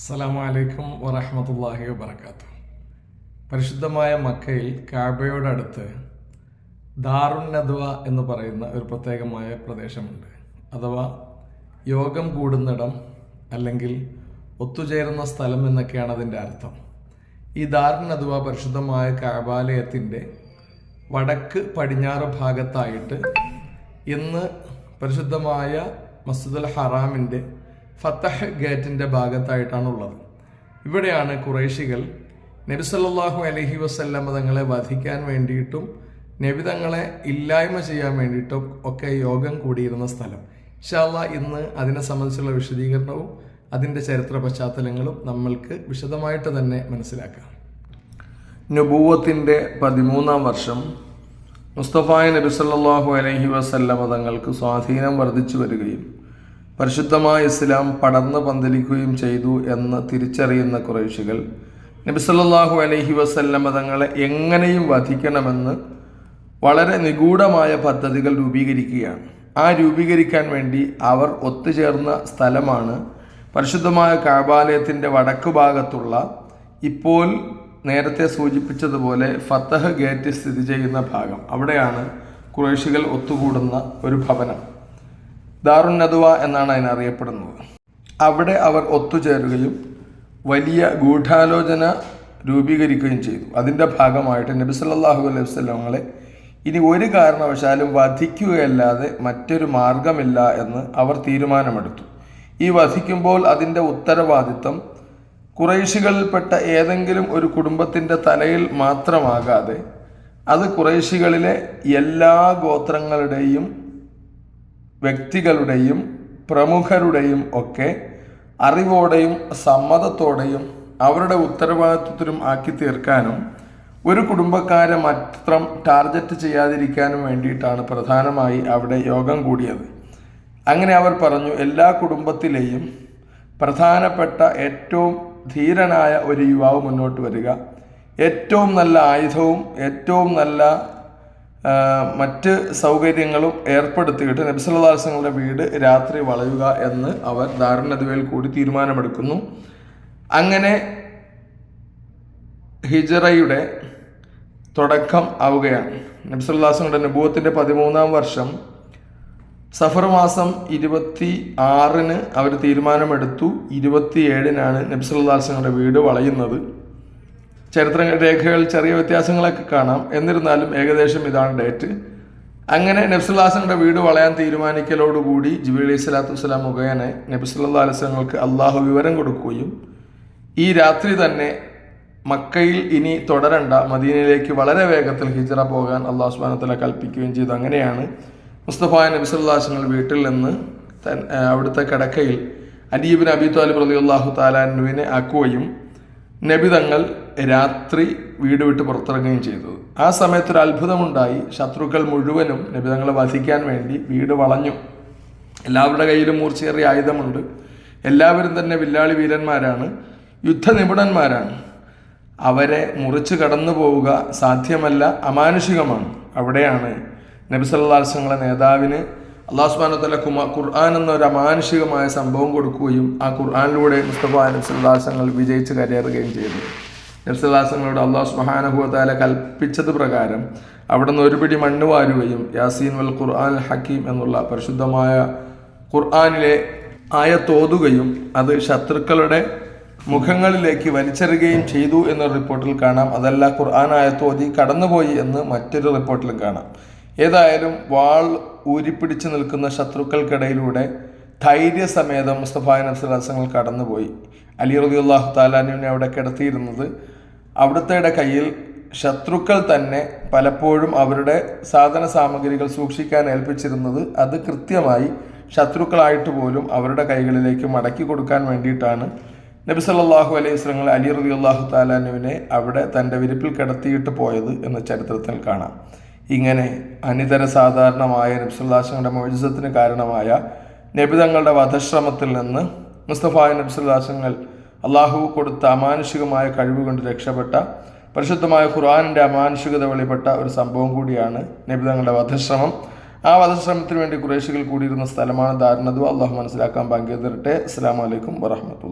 അസ്സലാമലൈക്കും വറഹമത്തല്ലാഹി വബർക്കാത്തു പരിശുദ്ധമായ മക്കയിൽ കാബയോടടുത്ത് ദാറുൻ നദ്വ എന്ന് പറയുന്ന ഒരു പ്രത്യേകമായ പ്രദേശമുണ്ട്. അഥവാ യോഗം കൂടുന്നിടം അല്ലെങ്കിൽ ഒത്തുചേരുന്ന സ്ഥലം എന്നൊക്കെയാണ് അതിന്റെ അർത്ഥം. ഈ ദാറുൻ നദ്വ പരിശുദ്ധമായ കാബാലയത്തിന്റെ വടക്ക് പടിഞ്ഞാറ് ഭാഗത്തായിട്ട് ഇന്ന് പരിശുദ്ധമായ മസ്ജിദുൽ ഹറാമിന്റെ ഫത്തഹ് ഗേറ്റിന്റെ ഭാഗത്തായിട്ടാണുള്ളത്. ഇവിടെയാണ് കുറേശികൾ നബിസല്ലാഹു അലഹി വസ്ല്ലാം തങ്ങളെ വധിക്കാൻ വേണ്ടിയിട്ടും നബിതങ്ങളെ ഇല്ലായ്മ ചെയ്യാൻ വേണ്ടിയിട്ടും ഒക്കെ യോഗം കൂടിയിരുന്ന സ്ഥലം. ഇഷാല്ല ഇന്ന് അതിനെ സംബന്ധിച്ചുള്ള വിശദീകരണവും അതിന്റെ ചരിത്ര പശ്ചാത്തലങ്ങളും നമ്മൾക്ക് വിശദമായിട്ട് തന്നെ മനസ്സിലാക്കാം. നുബൂവത്തിന്റെ പതിമൂന്നാം വർഷം മുസ്തഫായ നബി അലഹി അലൈഹി വസല്ലമ തങ്ങൾക്ക് സ്വാധീനം വർദ്ധിച്ചു വരികയും പരിശുദ്ധമായ ഇസ്ലാം പടർന്ന് പന്തലിക്കുകയും ചെയ്തു എന്ന് തിരിച്ചറിയുന്ന കുറേശികൾ നബി അലഹി അലൈഹി വസല്ലമ തങ്ങളെ എങ്ങനെയും വധിക്കണമെന്ന് വളരെ നിഗൂഢമായ പദ്ധതികൾ രൂപീകരിക്കുകയാണ്. ആ രൂപീകരിക്കാൻ വേണ്ടി അവർ ഒത്തുചേർന്ന സ്ഥലമാണ് പരിശുദ്ധമായ കാബാലയത്തിന്റെ വടക്കു ഭാഗത്തുള്ള ഇപ്പോൾ നേരത്തെ സൂചിപ്പിച്ചതുപോലെ ഫത്തഹ് ഗേറ്റ് സ്ഥിതി ചെയ്യുന്ന ഭാഗം. അവിടെയാണ് കുറേശികൾ ഒത്തുകൂടുന്ന ഒരു ഭവനം. ദാറുൻ നദുവ എന്നാണ് അതിനറിയപ്പെടുന്നത്. അവിടെ അവർ ഒത്തുചേരുകയും വലിയ ഗൂഢാലോചന രൂപീകരിക്കുകയും ചെയ്തു. അതിന്റെ ഭാഗമായിട്ട് നബി സല്ലാഹു അലൈഹി വസ്ലങ്ങളെ ഇനി ഒരു കാരണവശാലും വധിക്കുകയല്ലാതെ മറ്റൊരു മാർഗമില്ല എന്ന് അവർ തീരുമാനമെടുത്തു. ഈ വധിക്കുമ്പോൾ അതിന്റെ ഉത്തരവാദിത്തം കുറേശികളിൽപ്പെട്ട ഏതെങ്കിലും ഒരു കുടുംബത്തിന്റെ തലയിൽ മാത്രമാകാതെ അത് കുറേശികളിലെ എല്ലാ ഗോത്രങ്ങളുടെയും വ്യക്തികളുടെയും പ്രമുഖരുടെയും ഒക്കെ അറിവോടെയും സമ്മതത്തോടെയും അവരുടെ ഉത്തരവാദിത്വത്തിലും ആക്കി തീർക്കാനും ഒരു കുടുംബക്കാരെ മാത്രം ടാർഗറ്റ് ചെയ്യാതിരിക്കാനും വേണ്ടിയിട്ടാണ് പ്രധാനമായി അവിടെ യോഗം കൂടിയത്. അങ്ങനെ അവർ പറഞ്ഞു എല്ലാ കുടുംബത്തിലെയും പ്രധാനപ്പെട്ട ഏറ്റവും ധീരനായ ഒരു യുവാവ് മുന്നോട്ട് വരിക. ഏറ്റവും നല്ല ആയുധവും ഏറ്റവും നല്ല മറ്റ് സൗകര്യങ്ങളും ഏർപ്പെടുത്തിയിട്ട് നബിസല്ലാസങ്ങളുടെ വീട് രാത്രി വളയുക എന്ന് അവർ ദാരുണതുവയിൽ കൂടി തീരുമാനമെടുക്കുന്നു. അങ്ങനെ ഹിജറയുടെ തുടക്കം ആവുകയാണ്. നബിസല്ലാസങ്ങളുടെ അനുഭവത്തിന്റെ പതിമൂന്നാം വർഷം സഫർ മാസം ഇരുപത്തി ആറിന് അവർ തീരുമാനമെടുത്തു. ഇരുപത്തിയേഴിനാണ് നബ്സുല്ലാസങ്ങളുടെ വീട് വളയുന്നത്. ചരിത്ര രേഖകൾ ചെറിയ വ്യത്യാസങ്ങളൊക്കെ കാണാം. എന്നിരുന്നാലും ഏകദേശം ഇതാണ് ഡേറ്റ്. അങ്ങനെ നബ്സുല്ലാസങ്ങളുടെ വീട് വളയാൻ തീരുമാനിക്കലോടുകൂടി ജിബി അലൈഹി സ്വലാത്തു വസ്സലാം മുഖേന നബ്സുല്ലാ അലൈസ്ലങ്ങൾക്ക് അള്ളാഹു വിവരം കൊടുക്കുകയും ഈ രാത്രി തന്നെ മക്കയിൽ ഇനി തുടരണ്ട മദീനയിലേക്ക് വളരെ വേഗത്തിൽ ഹിജറ പോകാൻ അള്ളാഹു സുബാനത്തല കൽപ്പിക്കുകയും ചെയ്തു. അങ്ങനെയാണ് മുസ്തഫ നബിസുല്ലാസങ്ങൾ വീട്ടിൽ നിന്ന് അവിടുത്തെ കിടക്കയിൽ അലീബിൻ അബി താലിബ് റലി അള്ളാഹു താലാനുവിനെ ആക്കുകയും നബി തങ്ങൾ രാത്രി വീട് വിട്ട് പുറത്തിറങ്ങുകയും ചെയ്തത് ആ സമയത്ത് ഒരു അത്ഭുതമുണ്ടായി. ശത്രുക്കൾ മുഴുവനും നബി തങ്ങളെ വധിക്കാൻ വേണ്ടി വീട് വളഞ്ഞു. എല്ലാവരുടെ കയ്യിലും മൂർച്ചയേറിയ ആയുധമുണ്ട്. എല്ലാവരും തന്നെ വില്ലാളി വീരന്മാരാണ്. യുദ്ധ നിപുണന്മാരാണ് അവരെ മുറിച്ച് കടന്നു പോവുക സാധ്യമല്ല അമാനുഷികമാണ്. അവിടെയാണ് നബി സല്ലാസ്ങ്ങളെ നേതാവിന് അള്ളാഹു സുബാനത്തല്ല കുമാ ഖുർആൻ എന്നൊരു അമാനുഷികമായ സംഭവം കൊടുക്കുകയും ആ ഖുർആാനിലൂടെ മുസ്തഫ സല്ലാസങ്ങൾ വിജയിച്ച് കരയറുകയും ചെയ്തു. നബി സല്ലാസങ്ങളോട് അള്ളാഹു സുബാനഹുവത്താല കൽപ്പിച്ചത് പ്രകാരം അവിടെ നിന്ന് ഒരു പിടി മണ്ണ് വാരുകയും യാസീൻ വൽ ഖുർആൻ ഹക്കീം എന്നുള്ള പരിശുദ്ധമായ ഖുർആാനിലെ ആയ തോതുകയും അത് ശത്രുക്കളുടെ മുഖങ്ങളിലേക്ക് വലിച്ചെറുകയും ചെയ്തു എന്ന റിപ്പോർട്ടിൽ കാണാം. അതല്ല ഖുർആൻ ആയത്തോതി കടന്നുപോയി എന്ന് മറ്റൊരു റിപ്പോർട്ടിലും കാണാം. ഏതായാലും വാൾ ഊരിപ്പിടിച്ചു നിൽക്കുന്ന ശത്രുക്കൾക്കിടയിലൂടെ ധൈര്യസമേതം മുസ്തഫായ നബ്സുലാസങ്ങൾ കടന്നുപോയി. അലി റബി അള്ളാഹു താലാനുവിനെ അവിടെ കിടത്തിയിരുന്നത് അവിടുത്തെ കയ്യിൽ ശത്രുക്കൾ തന്നെ പലപ്പോഴും അവരുടെ സാധന സാമഗ്രികൾ സൂക്ഷിക്കാൻ ഏൽപ്പിച്ചിരുന്നത് അത് കൃത്യമായി ശത്രുക്കളായിട്ട് പോലും അവരുടെ കൈകളിലേക്ക് മടക്കി കൊടുക്കാൻ വേണ്ടിയിട്ടാണ്. നബി സല്ലാഹു അലൈഹി സ്വലങ്ങൾ അലി റബി അള്ളാഹു താലാനുവിനെ അവിടെ തന്റെ വിരിപ്പിൽ കിടത്തിയിട്ട് പോയത് എന്ന ചരിത്രത്തിൽ കാണാം. ഇങ്ങനെ അനിതര സാധാരണമായ നബ്സുല്ലാസങ്ങളുടെ മോചിസത്തിന് കാരണമായ നബിതങ്ങളുടെ വധശ്രമത്തിൽ നിന്ന് മുസ്തഫായ നബ്സുല്ലാസങ്ങൾ അള്ളാഹു കൊടുത്ത അമാനുഷികമായ കഴിവ് കൊണ്ട് രക്ഷപ്പെട്ട പരിശുദ്ധമായ ഖുർആാനിന്റെ അമാനുഷികത വെളിപ്പെട്ട ഒരു സംഭവം കൂടിയാണ് നബിതങ്ങളുടെ വധശ്രമം. ആ വധശ്രമത്തിന് വേണ്ടി കുറേശികൾ കൂടിയിരുന്ന സ്ഥലമാണ് ദാരുണതു അള്ളാഹു മനസ്സിലാക്കാൻ പങ്കെടുത്തിട്ടെ അസ്സാം വലൈക്കും വറഹമത്തുള്ള